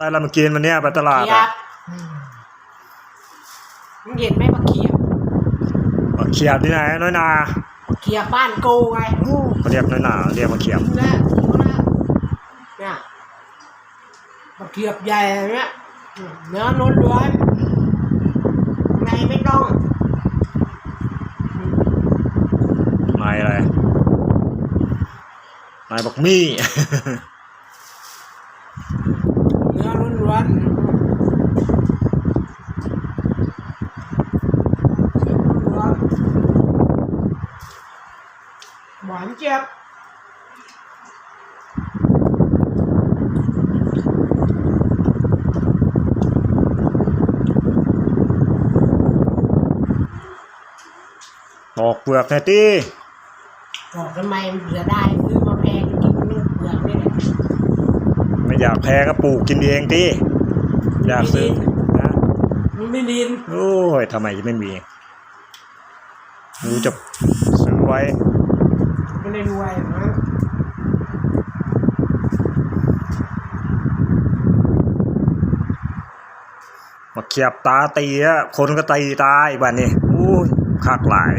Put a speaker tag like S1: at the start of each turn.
S1: ได้แล้วมากินวันเนี้ยไปตลาด
S2: เขีย
S1: อะ
S2: บมึงเห็นไหมมาเขียบ
S1: มาเขียบที่ไหนน้อยนา
S2: เขียบบ้านกูไง
S1: เขาเรียกน้อยนาเรียกมาเขียบ
S2: นะเนี่ยมาเขียบใหญ่เนี่ยเนื้อล้วนๆในไม่ต้อง
S1: นายอะไรนายบอกมี่
S2: เนื้อล้วนๆล้วนๆหวานเจี๊ยบ
S1: ปอกเปลือกแน่ตี
S2: บอกทำไมมันเสียได้ซื้อมาแพงกินเนื้อเปลือกนี่แหละ
S1: ไม่อยากแพ้ก็ปลูกกินเองตี อยากซื้อนะ
S2: มันไม่ดิน
S1: โอ้ยทำไมจะไม่มีรู้จะซื้อไว้
S2: ไม่ได้รวยนะ
S1: มาเขียบตาตีอะคนก็ตีตายบ้านนี้อู้ยคักหลาย